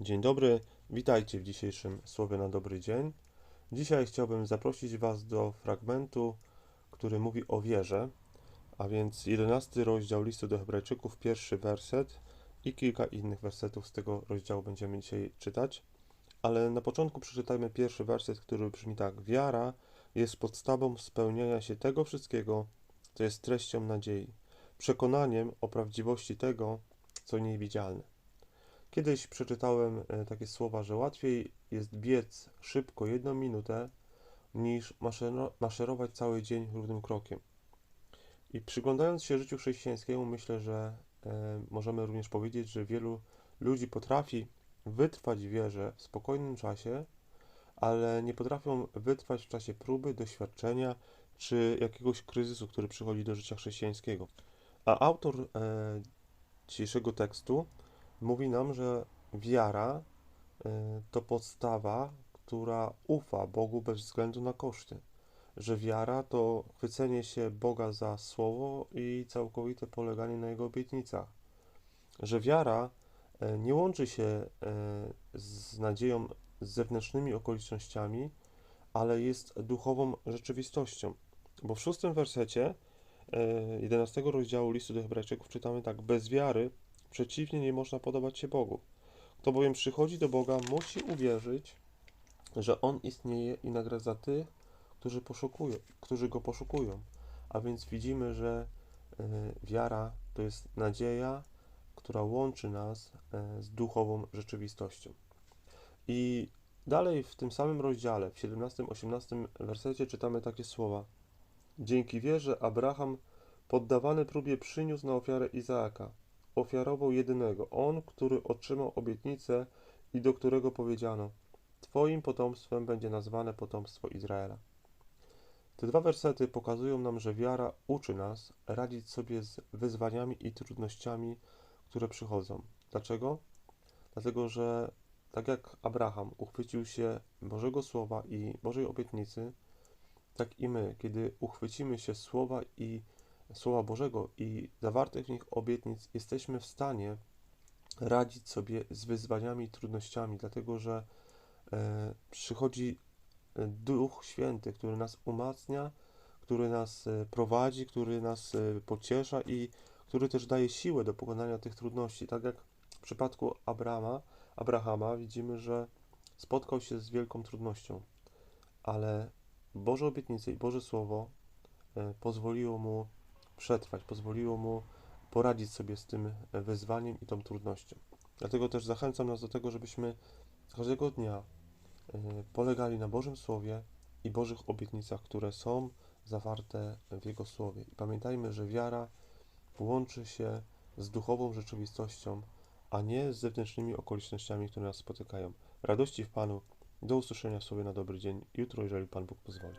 Dzień dobry, witajcie w dzisiejszym Słowie na dobry dzień. Dzisiaj chciałbym zaprosić Was do fragmentu, który mówi o wierze, a więc 11 rozdział listu do Hebrajczyków, pierwszy werset i kilka innych wersetów z tego rozdziału będziemy dzisiaj czytać. Ale na początku przeczytajmy pierwszy werset, który brzmi tak: Wiara jest podstawą spełniania się tego wszystkiego, co jest treścią nadziei, przekonaniem o prawdziwości tego, co niewidzialne. Kiedyś przeczytałem e, takie słowa, że łatwiej jest biec szybko jedną minutę, niż maszerować cały dzień równym krokiem. I przyglądając się życiu chrześcijańskiemu, myślę, że e, możemy również powiedzieć, że wielu ludzi potrafi wytrwać w wierze w spokojnym czasie, ale nie potrafią wytrwać w czasie próby, doświadczenia czy jakiegoś kryzysu, który przychodzi do życia chrześcijańskiego. A autor e, dzisiejszego tekstu mówi nam, że wiara y, to podstawa, która ufa Bogu bez względu na koszty. Że wiara to chwycenie się Boga za słowo i całkowite poleganie na Jego obietnicach. Że wiara y, nie łączy się y, z nadzieją z zewnętrznymi okolicznościami, ale jest duchową rzeczywistością. Bo w szóstym wersecie 11 rozdziału listu do Hebrajczyków czytamy tak: Bez wiary Przeciwnie, nie można podobać się Bogu. Kto bowiem przychodzi do Boga, musi uwierzyć, że On istnieje i nagradza tych, którzy, poszukują, którzy Go poszukują. A więc widzimy, że y, wiara to jest nadzieja, która łączy nas y, z duchową rzeczywistością. I dalej w tym samym rozdziale, w 17-18 wersecie czytamy takie słowa. Dzięki wierze Abraham poddawany próbie przyniósł na ofiarę Izaaka ofiarował jedynego, on, który otrzymał obietnicę i do którego powiedziano: Twoim potomstwem będzie nazwane potomstwo Izraela. Te dwa wersety pokazują nam, że wiara uczy nas radzić sobie z wyzwaniami i trudnościami, które przychodzą. Dlaczego? Dlatego, że tak jak Abraham uchwycił się Bożego Słowa i Bożej obietnicy, tak i my, kiedy uchwycimy się Słowa i Słowa Bożego i zawartych w nich obietnic jesteśmy w stanie radzić sobie z wyzwaniami i trudnościami, dlatego że e, przychodzi e, Duch Święty, który nas umacnia, który nas e, prowadzi, który nas e, pociesza i który też daje siłę do pokonania tych trudności. Tak jak w przypadku Abrama, Abrahama widzimy, że spotkał się z wielką trudnością, ale Boże obietnice i Boże Słowo pozwoliło mu przetrwać, pozwoliło mu poradzić sobie z tym wyzwaniem i tą trudnością. Dlatego też zachęcam nas do tego, żebyśmy każdego dnia e, polegali na Bożym Słowie i Bożych obietnicach, które są zawarte w Jego Słowie. I pamiętajmy, że wiara łączy się z duchową rzeczywistością, a nie z zewnętrznymi okolicznościami, które nas spotykają. Radości w Panu. Do usłyszenia sobie na dobry dzień jutro, jeżeli Pan Bóg pozwoli.